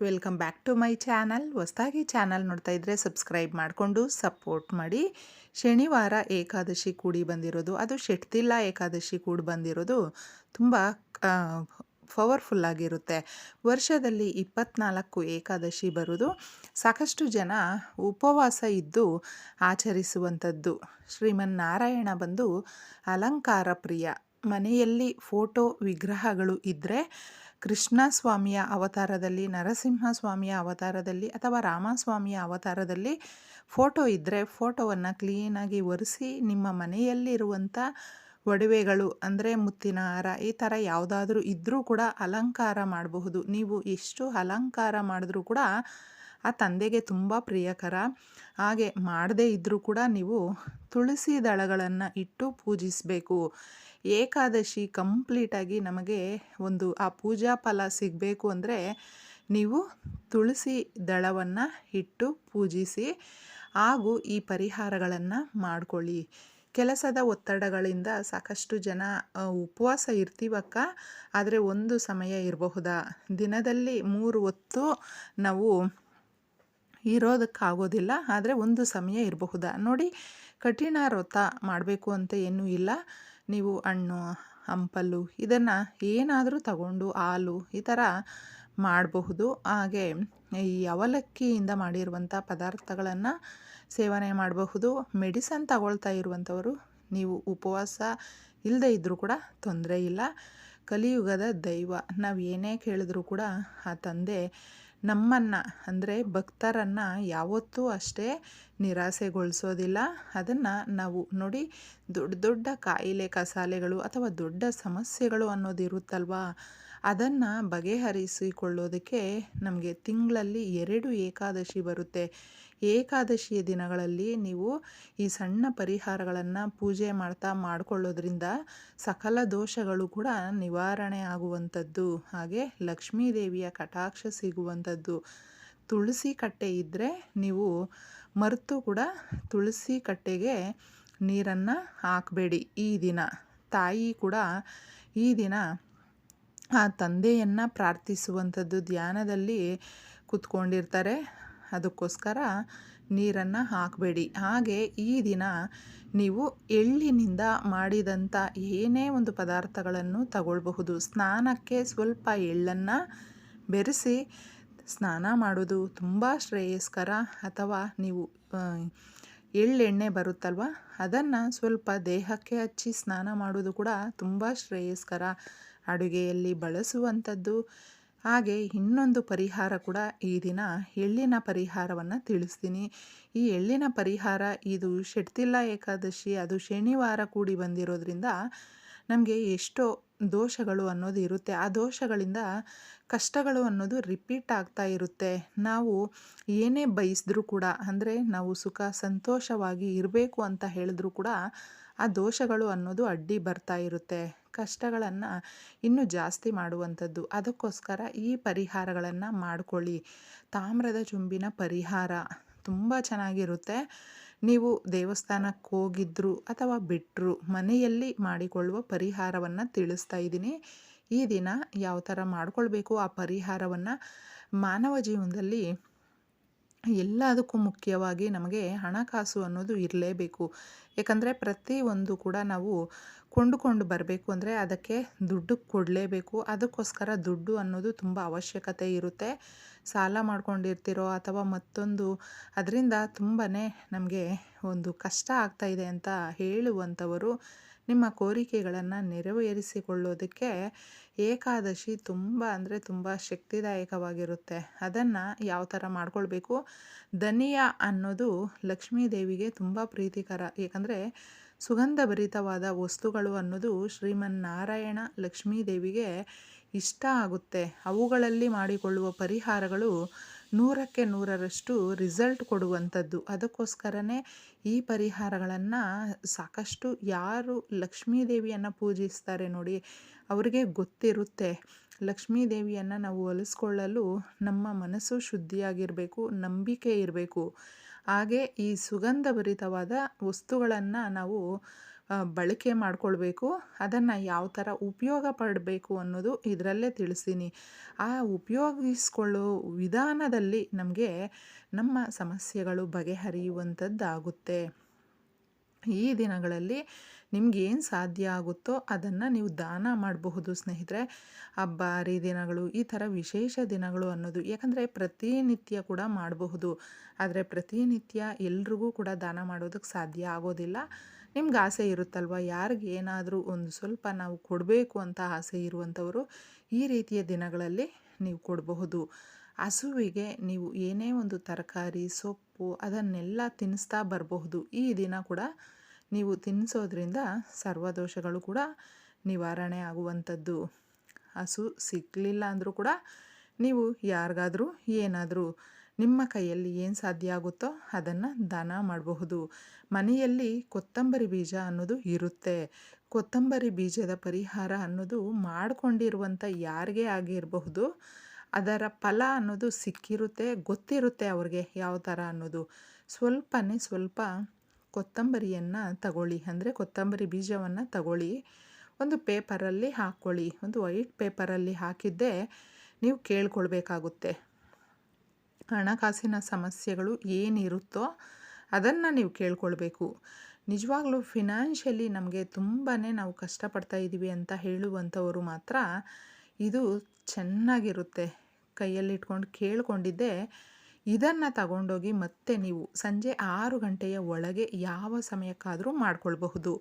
Welcome back to my channel. ಹೊಸದಾಗಿ channel ನೋಡ್ತಾ ಇದ್ದರೆ ಸಬ್ಸ್ಕ್ರೈಬ್ ಮಾಡಿಕೊಂಡು ಸಪೋರ್ಟ್ ಮಾಡಿ. ಶನಿವಾರ ಏಕಾದಶಿ ಕೂಡಿ ಬಂದಿರೋದು, ಅದು ಶೆಟ್ತಿಲ್ಲ ಏಕಾದಶಿ ಕೂಡಿ ಬಂದಿರೋದು ತುಂಬ ಪವರ್ಫುಲ್ ಆಗಿರುತ್ತೆ. ವರ್ಷದಲ್ಲಿ ಇಪ್ಪತ್ನಾಲ್ಕು ಏಕಾದಶಿ ಬರೋದು. ಸಾಕಷ್ಟು ಜನ ಉಪವಾಸ ಇದ್ದು ಆಚರಿಸುವಂಥದ್ದು. ಶ್ರೀಮನ್ನಾರಾಯಣ ಬಂದು ಅಲಂಕಾರ ಪ್ರಿಯ. ಮನೆಯಲ್ಲಿ ಫೋಟೋ ವಿಗ್ರಹಗಳು ಇದ್ದರೆ ಕೃಷ್ಣ ಸ್ವಾಮಿಯ ಅವತಾರದಲ್ಲಿ ನರಸಿಂಹ ಸ್ವಾಮಿಯ ಅವತಾರದಲ್ಲಿ ಅಥವಾ ರಾಮಸ್ವಾಮಿಯ ಅವತಾರದಲ್ಲಿ ಫೋಟೋ ಇದ್ದರೆ ಫೋಟೋವನ್ನು ಕ್ಲೀನಾಗಿ ಒರೆಸಿ ನಿಮ್ಮ ಮನೆಯಲ್ಲಿರುವಂಥ ಒಡವೆಗಳು ಅಂದರೆ ಮುತ್ತಿನ ಹಾರ ಈ ಥರ ಯಾವುದಾದ್ರೂ ಇದ್ದರೂ ಕೂಡ ಅಲಂಕಾರ ಮಾಡಬಹುದು. ನೀವು ಎಷ್ಟು ಅಲಂಕಾರ ಮಾಡಿದ್ರೂ ಕೂಡ ಆ ತಂದೆಗೆ ತುಂಬ ಪ್ರಿಯಕರ. ಹಾಗೆ ಮಾಡದೇ ಇದ್ದರೂ ಕೂಡ ನೀವು ತುಳಸಿ ದಳಗಳನ್ನು ಇಟ್ಟು ಪೂಜಿಸಬೇಕು. ಏಕಾದಶಿ ಕಂಪ್ಲೀಟಾಗಿ ನಮಗೆ ಒಂದು ಆ ಪೂಜಾ ಫಲ ಸಿಗಬೇಕು ಅಂದರೆ ನೀವು ತುಳಸಿ ದಳವನ್ನು ಇಟ್ಟು ಪೂಜಿಸಿ ಹಾಗೂ ಈ ಪರಿಹಾರಗಳನ್ನು ಮಾಡಿಕೊಳ್ಳಿ. ಕೆಲಸದ ಒತ್ತಡಗಳಿಂದ ಸಾಕಷ್ಟು ಜನ ಉಪವಾಸ ಇರ್ತೀವಕ್ಕ? ಆದರೆ ಒಂದು ಸಮಯ ಇರಬಹುದಾ? ದಿನದಲ್ಲಿ ಮೂರು ಹೊತ್ತು ನಾವು ಇರೋದಕ್ಕಾಗೋದಿಲ್ಲ, ಆದರೆ ಒಂದು ಸಮಯ ಇರಬಹುದಾ? ನೋಡಿ, ಕಠಿಣ ವ್ರತ ಮಾಡಬೇಕು ಅಂತ ಏನೂ ಇಲ್ಲ. ನೀವು ಹಣ್ಣು, ಹಂಪಲು ಇದನ್ನು ಏನಾದರೂ ತಗೊಂಡು ಹಾಲು ಈ ಥರ ಮಾಡಬಹುದು. ಹಾಗೆ ಈ ಅವಲಕ್ಕಿಯಿಂದ ಮಾಡಿರುವಂಥ ಪದಾರ್ಥಗಳನ್ನು ಸೇವನೆ ಮಾಡಬಹುದು. ಮೆಡಿಸನ್ ತಗೊಳ್ತಾ ಇರುವಂಥವರು, ನೀವು ಉಪವಾಸ ಇಲ್ಲದೆ ಇದ್ದರೂ ಕೂಡ ತೊಂದರೆ ಇಲ್ಲ. ಕಲಿಯುಗದ ದೈವ, ನಾವು ಏನೇ ಕೇಳಿದ್ರೂ ಕೂಡ ಆ ತಂದೆ ನಮ್ಮನ್ನು, ಅಂದರೆ ಭಕ್ತರನ್ನು ಯಾವತ್ತೂ ಅಷ್ಟೇ ನಿರಾಸೆಗೊಳಿಸೋದಿಲ್ಲ. ಅದನ್ನು ನಾವು ನೋಡಿ ದೊಡ್ಡ ದೊಡ್ಡ ಕಾಯಿಲೆ, ಕಸಾಲೆಗಳು ಅಥವಾ ದೊಡ್ಡ ಸಮಸ್ಯೆಗಳು ಅನ್ನೋದಿರುತ್ತಲ್ವಾ ಅದನ್ನು ಬಗೆಹರಿಸಿಕೊಳ್ಳೋದಕ್ಕೆ ನಮಗೆ ತಿಂಗಳಲ್ಲಿ ಎರಡು ಏಕಾದಶಿ ಬರುತ್ತೆ. ಏಕಾದಶಿಯ ದಿನಗಳಲ್ಲಿ ನೀವು ಈ ಸಣ್ಣ ಪರಿಹಾರಗಳನ್ನು ಪೂಜೆ ಮಾಡ್ತಾ ಮಾಡಿಕೊಳ್ಳೋದ್ರಿಂದ ಸಕಲ ದೋಷಗಳು ಕೂಡ ನಿವಾರಣೆ ಆಗುವಂಥದ್ದು. ಹಾಗೆ ಲಕ್ಷ್ಮೀ ದೇವಿಯ ಕಟಾಕ್ಷ ಸಿಗುವಂಥದ್ದು. ತುಳಸಿ ಕಟ್ಟೆ ಇದ್ದರೆ ನೀವು ಮರೆತು ಕೂಡ ತುಳಸಿ ಕಟ್ಟೆಗೆ ನೀರನ್ನು ಹಾಕಬೇಡಿ ಈ ದಿನ. ತಾಯಿ ಕೂಡ ಈ ದಿನ ಆ ತಂದೆಯನ್ನು ಪ್ರಾರ್ಥಿಸುವಂಥದ್ದು ಧ್ಯಾನದಲ್ಲಿ ಕೂತ್ಕೊಂಡಿರ್ತಾರೆ. ಅದಕ್ಕೋಸ್ಕರ ನೀರನ್ನು ಹಾಕಬೇಡಿ. ಹಾಗೆ ಈ ದಿನ ನೀವು ಎಳ್ಳಿನಿಂದ ಮಾಡಿದಂಥ ಏನೇ ಒಂದು ಪದಾರ್ಥಗಳನ್ನು ತಗೊಳ್ಬಹುದು. ಸ್ನಾನಕ್ಕೆ ಸ್ವಲ್ಪ ಎಳ್ಳನ್ನು ಬೆರೆಸಿ ಸ್ನಾನ ಮಾಡೋದು ತುಂಬ ಶ್ರೇಯಸ್ಕರ. ಅಥವಾ ನೀವು ಎಳ್ಳೆಣ್ಣೆ ಬರುತ್ತಲ್ವ? ಅದನ್ನು ಸ್ವಲ್ಪ ದೇಹಕ್ಕೆ ಹಚ್ಚಿ ಸ್ನಾನ ಮಾಡೋದು ಕೂಡ ತುಂಬ ಶ್ರೇಯಸ್ಕರ. ಅಡುಗೆಯಲ್ಲಿ ಬಳಸುವಂಥದ್ದು ಹಾಗೆ ಇನ್ನೊಂದು ಪರಿಹಾರ ಕೂಡ ಈ ದಿನ ಎಳ್ಳಿನ ಪರಿಹಾರವನ್ನು ತಿಳಿಸ್ತೀನಿ. ಈ ಎಳ್ಳಿನ ಪರಿಹಾರ ಇದು ಶೆಟ್ತಿಲ್ಲ ಏಕಾದಶಿ, ಅದು ಶನಿವಾರ ಕೂಡಿ ಬಂದಿರೋದ್ರಿಂದ ನಮಗೆ ಎಷ್ಟೋ ದೋಷಗಳು ಅನ್ನೋದು ಇರುತ್ತೆ. ಆ ದೋಷಗಳಿಂದ ಕಷ್ಟಗಳು ಅನ್ನೋದು ರಿಪೀಟ್ ಆಗ್ತಾ ಇರುತ್ತೆ. ನಾವು ಏನೇ ಬಯಸಿದ್ರೂ ಕೂಡ, ಅಂದರೆ ನಾವು ಸುಖ, ಸಂತೋಷವಾಗಿ ಇರಬೇಕು ಅಂತ ಹೇಳಿದ್ರೂ ಕೂಡ ಆ ದೋಷಗಳು ಅನ್ನೋದು ಅಡ್ಡಿ ಬರ್ತಾ ಇರುತ್ತೆ. ಕಷ್ಟಗಳನ್ನು ಇನ್ನೂ ಜಾಸ್ತಿ ಮಾಡುವಂಥದ್ದು. ಅದಕ್ಕೋಸ್ಕರ ಈ ಪರಿಹಾರಗಳನ್ನು ಮಾಡಿಕೊಳ್ಳಿ. ತಾಮ್ರದ ಚುಂಬಿನ ಪರಿಹಾರ ತುಂಬ ಚೆನ್ನಾಗಿರುತ್ತೆ. ನೀವು ದೇವಸ್ಥಾನಕ್ಕೆ ಹೋಗಿದ್ರು ಅಥವಾ ಬಿಟ್ಟರು ಮನೆಯಲ್ಲಿ ಮಾಡಿಕೊಳ್ಳುವ ಪರಿಹಾರವನ್ನು ತಿಳಿಸ್ತಾ ಇದ್ದೀನಿ. ಈ ದಿನ ಯಾವ ಥರ ಮಾಡಿಕೊಳ್ಬೇಕು ಆ ಪರಿಹಾರವನ್ನು ಮಾನವ ಜೀವನದಲ್ಲಿ ಎಲ್ಲದಕ್ಕೂ ಮುಖ್ಯವಾಗಿ ನಮಗೆ ಹಣಕಾಸು ಅನ್ನೋದು ಇರಲೇಬೇಕು. ಯಾಕಂದರೆ ಪ್ರತಿಯೊಂದು ಕೂಡ ನಾವು ಕೊಂಡುಕೊಂಡು ಬರಬೇಕು ಅಂದರೆ ಅದಕ್ಕೆ ದುಡ್ಡು ಕೊಡಲೇಬೇಕು. ಅದಕ್ಕೋಸ್ಕರ ದುಡ್ಡು ಅನ್ನೋದು ತುಂಬ ಅವಶ್ಯಕತೆ ಇರುತ್ತೆ. ಸಾಲ ಮಾಡ್ಕೊಂಡಿರ್ತಿರೋ ಅಥವಾ ಮತ್ತೊಂದು ಅದರಿಂದ ತುಂಬಾ ನಮಗೆ ಒಂದು ಕಷ್ಟ ಆಗ್ತಾಯಿದೆ ಅಂತ ಹೇಳುವಂಥವರು ನಿಮ್ಮ ಕೋರಿಕೆಗಳನ್ನು ನೆರವೇರಿಸಿಕೊಳ್ಳೋದಕ್ಕೆ ಏಕಾದಶಿ ತುಂಬ ಅಂದರೆ ತುಂಬ ಶಕ್ತಿದಾಯಕವಾಗಿರುತ್ತೆ. ಅದನ್ನು ಯಾವ ಥರ ಮಾಡ್ಕೊಳ್ಬೇಕು? ಧನಿಯಾ ಅನ್ನೋದು ಲಕ್ಷ್ಮೀ ದೇವಿಗೆ ತುಂಬ ಪ್ರೀತಿಕರ. ಏಕೆಂದರೆ ಸುಗಂಧಭರಿತವಾದ ವಸ್ತುಗಳು ಅನ್ನೋದು ಶ್ರೀಮನ್ನಾರಾಯಣ ಲಕ್ಷ್ಮೀ ದೇವಿಗೆ ಇಷ್ಟ ಆಗುತ್ತೆ. ಅವುಗಳಲ್ಲಿ ಮಾಡಿಕೊಳ್ಳುವ ಪರಿಹಾರಗಳು ನೂರಕ್ಕೆ ನೂರರಷ್ಟು ರಿಸಲ್ಟ್ ಕೊಡುವಂಥದ್ದು. ಅದಕ್ಕೋಸ್ಕರನೇ ಈ ಪರಿಹಾರಗಳನ್ನು ಸಾಕಷ್ಟು ಯಾರು ಲಕ್ಷ್ಮೀ ದೇವಿಯನ್ನು ಪೂಜಿಸ್ತಾರೆ ನೋಡಿ ಅವರಿಗೆ ಗೊತ್ತಿರುತ್ತೆ. ಲಕ್ಷ್ಮೀ ದೇವಿಯನ್ನು ನಾವು ಒಲಿಸ್ಕೊಳ್ಳಲು ನಮ್ಮ ಮನಸ್ಸು ಶುದ್ಧಿಯಾಗಿರಬೇಕು, ನಂಬಿಕೆ ಇರಬೇಕು. ಹಾಗೆ ಈ ಸುಗಂಧಭರಿತವಾದ ವಸ್ತುಗಳನ್ನು ನಾವು ಬಳಕೆ ಮಾಡಿಕೊಳ್ಬೇಕು, ಅದನ್ನು ಯಾವ ಥರ ಉಪಯೋಗ ಪಡಬೇಕು ಅನ್ನೋದು ಇದರಲ್ಲೇ ತಿಳಿಸ್ತೀನಿ. ಆ ಉಪಯೋಗಿಸ್ಕೊಳ್ಳೋ ವಿಧಾನದಲ್ಲಿ ನಮಗೆ ನಮ್ಮ ಸಮಸ್ಯೆಗಳು ಬಗೆಹರಿಯುವಂಥದ್ದಾಗುತ್ತೆ. ಈ ದಿನಗಳಲ್ಲಿ ನಿಮ್ಗೇನು ಸಾಧ್ಯ ಆಗುತ್ತೋ ಅದನ್ನು ನೀವು ದಾನ ಮಾಡಬಹುದು, ಸ್ನೇಹಿತರೆ. ಹಬ್ಬ ಹರಿದಿನಗಳು ಈ ಥರ ವಿಶೇಷ ದಿನಗಳು ಅನ್ನೋದು, ಯಾಕಂದರೆ ಪ್ರತಿನಿತ್ಯ ಕೂಡ ಮಾಡಬಹುದು. ಆದರೆ ಪ್ರತಿನಿತ್ಯ ಎಲ್ರಿಗೂ ಕೂಡ ದಾನ ಮಾಡೋದಕ್ಕೆ ಸಾಧ್ಯ ಆಗೋದಿಲ್ಲ. ನಿಮ್ಗೆ ಆಸೆ ಇರುತ್ತಲ್ವ? ಯಾರಿಗೆ ಏನಾದರೂ ಒಂದು ಸ್ವಲ್ಪ ನಾವು ಕೊಡಬೇಕು ಅಂತ ಆಸೆ ಇರುವಂಥವರು ಈ ರೀತಿಯ ದಿನಗಳಲ್ಲಿ ನೀವು ಕೊಡಬಹುದು. ಹಸುವಿಗೆ ನೀವು ಏನೇ ಒಂದು ತರಕಾರಿ, ಸೊಪ್ಪು ಅದನ್ನೆಲ್ಲ ತಿನ್ನಿಸ್ತಾ ಬರಬಹುದು. ಈ ದಿನ ಕೂಡ ನೀವು ತಿನ್ನಿಸೋದ್ರಿಂದ ಸರ್ವದೋಷಗಳು ಕೂಡ ನಿವಾರಣೆ ಆಗುವಂಥದ್ದು. ಹಸು ಸಿಗಲಿಲ್ಲ ಅಂದರೂ ಕೂಡ ನೀವು ಯಾರಿಗಾದರೂ ಏನಾದರೂ ನಿಮ್ಮ ಕೈಯಲ್ಲಿ ಏನು ಸಾಧ್ಯ ಆಗುತ್ತೋ ಅದನ್ನು ದಾನ ಮಾಡಬಹುದು. ಮನೆಯಲ್ಲಿ ಕೊತ್ತಂಬರಿ ಬೀಜ ಅನ್ನೋದು ಇರುತ್ತೆ. ಕೊತ್ತಂಬರಿ ಬೀಜದ ಪರಿಹಾರ ಅನ್ನೋದು ಮಾಡಿಕೊಂಡಿರುವಂಥ ಯಾರಿಗೇ ಆಗಿರಬಹುದು? ಅದರ ಫಲ ಅನ್ನೋದು ಸಿಕ್ಕಿರುತ್ತೆ, ಗೊತ್ತಿರುತ್ತೆ ಅವ್ರಿಗೆ ಯಾವ ಥರ ಅನ್ನೋದು. ಸ್ವಲ್ಪನೇ ಸ್ವಲ್ಪ ಕೊತ್ತಂಬರಿಯನ್ನು ತಗೊಳ್ಳಿ. ಅಂದರೆ ಕೊತ್ತಂಬರಿ ಬೀಜವನ್ನು ತಗೊಳ್ಳಿ. ಒಂದು ಪೇಪರಲ್ಲಿ ಹಾಕ್ಕೊಳ್ಳಿ. ಒಂದು ವೈಟ್ ಪೇಪರಲ್ಲಿ ಹಾಕಿದ್ದೇ ನೀವು ಕೇಳ್ಕೊಳ್ಬೇಕಾಗುತ್ತೆ. ಹಣಕಾಸಿನ ಸಮಸ್ಯೆಗಳು ಏನಿರುತ್ತೋ ಅದನ್ನು ನೀವು ಕೇಳ್ಕೊಳ್ಬೇಕು. ನಿಜವಾಗ್ಲೂ ಫಿನಾನ್ಷಿಯಲಿ ನಮಗೆ ತುಂಬಾ ನಾವು ಕಷ್ಟಪಡ್ತಾ ಇದ್ದೀವಿ ಅಂತ ಹೇಳುವಂಥವರು ಮಾತ್ರ ಇದು ಚೆನ್ನಾಗಿರುತ್ತೆ. ಕೈಯಲ್ಲಿ ಇಟ್ಕೊಂಡು ಕೇಳ್ಕೊಂಡಿದ್ದೆ, ಇದನ್ನು ತಗೊಂಡೋಗಿ ಮತ್ತೆ ನೀವು ಸಂಜೆ ಆರು ಗಂಟೆಯ ಒಳಗೆ ಯಾವ ಸಮಯಕ್ಕಾದರೂ ಮಾಡ್ಕೊಳ್ಬಹುದು.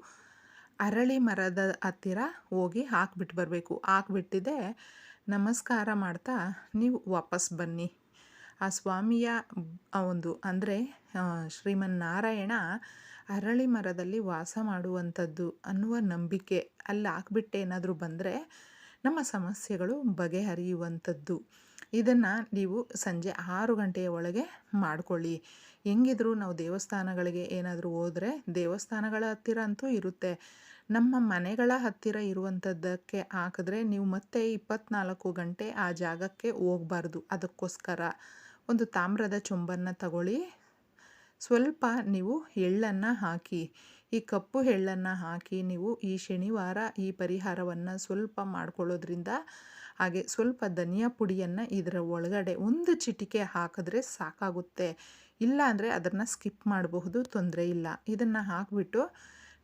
ಅರಳಿ ಮರದ ಹತ್ತಿರ ಹೋಗಿ ಹಾಕ್ಬಿಟ್ಟು ಬರಬೇಕು. ಹಾಕ್ಬಿಟ್ಟಿದ್ದೆ ನಮಸ್ಕಾರ ಮಾಡ್ತಾ ನೀವು ವಾಪಸ್ ಬನ್ನಿ. ಆ ಸ್ವಾಮಿಯ ಒಂದು ಅಂದರೆ ಶ್ರೀಮನ್ನಾರಾಯಣ ಅರಳಿ ಮರದಲ್ಲಿ ವಾಸ ಮಾಡುವಂಥದ್ದು ಅನ್ನುವ ನಂಬಿಕೆ ಅಲ್ಲಿ ಹಾಕ್ಬಿಟ್ಟು ಏನಾದರೂ ಬಂದರೆ ನಮ್ಮ ಸಮಸ್ಯೆಗಳು ಬಗೆಹರಿಯುವಂಥದ್ದು. ಇದನ್ನು ನೀವು ಸಂಜೆ ಆರು ಗಂಟೆಯ ಒಳಗೆ ಮಾಡಿಕೊಳ್ಳಿ. ಹೆಂಗಿದ್ರೂ ನಾವು ದೇವಸ್ಥಾನಗಳಿಗೆ ಏನಾದರೂ ಹೋದರೆ ದೇವಸ್ಥಾನಗಳ ಹತ್ತಿರ ಅಂತೂ ಇರುತ್ತೆ. ನಮ್ಮ ಮನೆಗಳ ಹತ್ತಿರ ಇರುವಂಥದ್ದಕ್ಕೆ ಹಾಕಿದ್ರೆ ನೀವು ಮತ್ತೆ ಇಪ್ಪತ್ನಾಲ್ಕು ಗಂಟೆ ಆ ಜಾಗಕ್ಕೆ ಹೋಗಬಾರ್ದು. ಅದಕ್ಕೋಸ್ಕರ ಒಂದು ತಾಮ್ರದ ಚೊಂಬನ್ನು ತಗೊಳ್ಳಿ. ಸ್ವಲ್ಪ ನೀವು ಎಳ್ಳನ್ನು ಹಾಕಿ, ಈ ಕಪ್ಪು ಎಳ್ಳನ್ನು ಹಾಕಿ ನೀವು ಈ ಶನಿವಾರ ಈ ಪರಿಹಾರವನ್ನು ಸ್ವಲ್ಪ ಮಾಡ್ಕೊಳ್ಳೋದ್ರಿಂದ ಹಾಗೆ ಸ್ವಲ್ಪ ಧನಿಯಾ ಪುಡಿಯನ್ನು ಇದರ ಒಳಗಡೆ ಒಂದು ಚಿಟಿಕೆ ಹಾಕಿದ್ರೆ ಸಾಕಾಗುತ್ತೆ. ಇಲ್ಲ ಅಂದರೆ ಅದನ್ನು ಸ್ಕಿಪ್ ಮಾಡಬಹುದು, ತೊಂದರೆ ಇಲ್ಲ. ಇದನ್ನು ಹಾಕಿಬಿಟ್ಟು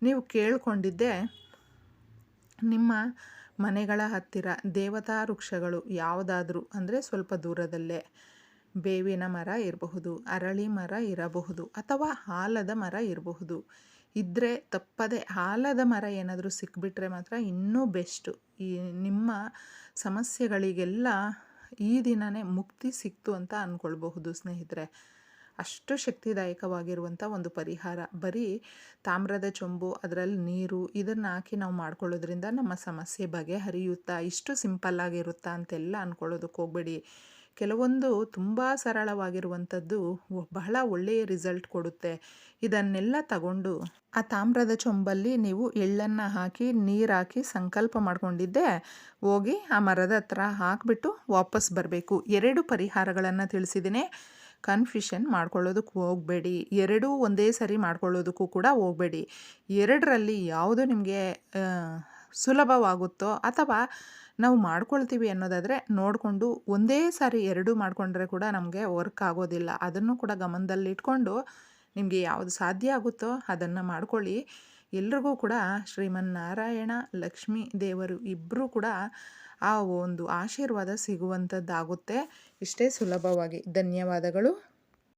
ನೀವು ಕೇಳ್ಕೊಂಡಿದ್ದೆ, ನಿಮ್ಮ ಮನೆಗಳ ಹತ್ತಿರ ದೇವತಾ ವೃಕ್ಷಗಳು ಯಾವುದಾದ್ರೂ ಅಂದರೆ ಸ್ವಲ್ಪ ದೂರದಲ್ಲೇ ಬೇವಿನ ಮರ ಇರಬಹುದು, ಅರಳಿ ಮರ ಇರಬಹುದು ಅಥವಾ ಆಲದ ಮರ ಇರಬಹುದು. ಇದ್ದರೆ ತಪ್ಪದೆ ಆಲದ ಮರ ಏನಾದರೂ ಸಿಕ್ಬಿಟ್ರೆ ಮಾತ್ರ ಇನ್ನೂ ಬೆಸ್ಟು. ಈ ನಿಮ್ಮ ಸಮಸ್ಯೆಗಳಿಗೆಲ್ಲ ಈ ದಿನವೇ ಮುಕ್ತಿ ಸಿಕ್ತು ಅಂತ ಅಂದ್ಕೊಳ್ಬಹುದು ಸ್ನೇಹಿತರೆ. ಅಷ್ಟು ಶಕ್ತಿದಾಯಕವಾಗಿರುವಂಥ ಒಂದು ಪರಿಹಾರ. ಬರೀ ತಾಮ್ರದ ಚೊಂಬು ಅದರಲ್ಲಿ ನೀರು ಇದನ್ನು ಹಾಕಿ ನಾವು ಮಾಡ್ಕೊಳ್ಳೋದ್ರಿಂದ ನಮ್ಮ ಸಮಸ್ಯೆ ಬಗೆಹರಿಯುತ್ತಾ, ಇಷ್ಟು ಸಿಂಪಲ್ಲಾಗಿರುತ್ತಾ ಅಂತೆಲ್ಲ ಅಂದ್ಕೊಳ್ಳೋದಕ್ಕೆ ಹೋಗಬೇಡಿ. ಕೆಲವೊಂದು ತುಂಬ ಸರಳವಾಗಿರುವಂಥದ್ದು ಬಹಳ ಒಳ್ಳೆಯ ರಿಸಲ್ಟ್ ಕೊಡುತ್ತೆ. ಇದನ್ನೆಲ್ಲ ತಗೊಂಡು ಆ ತಾಮ್ರದ ಚೊಂಬಲ್ಲಿ ನೀವು ಎಳ್ಳನ್ನು ಹಾಕಿ ನೀರು ಹಾಕಿ ಸಂಕಲ್ಪ ಮಾಡ್ಕೊಂಡಿದ್ದೆ. ಹೋಗಿ ಆ ಮರದ ಹತ್ರ ಹಾಕಿಬಿಟ್ಟು ವಾಪಸ್ ಬರಬೇಕು. ಎರಡು ಪರಿಹಾರಗಳನ್ನು ತಿಳಿಸಿದ್ದೀನಿ ಕನ್ಫ್ಯೂಷನ್ ಮಾಡ್ಕೊಳ್ಳೋದಕ್ಕೆ ಹೋಗಬೇಡಿ. ಎರಡೂ ಒಂದೇ ಸರಿ ಮಾಡ್ಕೊಳ್ಳೋದಕ್ಕೂ ಕೂಡ ಹೋಗಬೇಡಿ. ಎರಡರಲ್ಲಿ ಯಾವುದು ನಿಮಗೆ ಸುಲಭವಾಗುತ್ತೋ ಅಥವಾ ನಾವು ಮಾಡ್ಕೊಳ್ತೀವಿ ಅನ್ನೋದಾದರೆ ನೋಡಿಕೊಂಡು ಒಂದೇ ಸಾರಿ ಎರಡೂ ಮಾಡಿಕೊಂಡ್ರೆ ಕೂಡ ನಮಗೆ ವರ್ಕ್ ಆಗೋದಿಲ್ಲ. ಅದನ್ನು ಕೂಡ ಗಮನದಲ್ಲಿಟ್ಕೊಂಡು ನಿಮಗೆ ಯಾವುದು ಸಾಧ್ಯ ಆಗುತ್ತೋ ಅದನ್ನು ಮಾಡ್ಕೊಳ್ಳಿ. ಎಲ್ರಿಗೂ ಕೂಡ ಶ್ರೀಮನ್ನಾರಾಯಣ, ಲಕ್ಷ್ಮೀ ದೇವರು ಇಬ್ಬರೂ ಕೂಡ ಆ ಒಂದು ಆಶೀರ್ವಾದ ಸಿಗುವಂಥದ್ದಾಗುತ್ತೆ ಇಷ್ಟೇ ಸುಲಭವಾಗಿ. ಧನ್ಯವಾದಗಳು.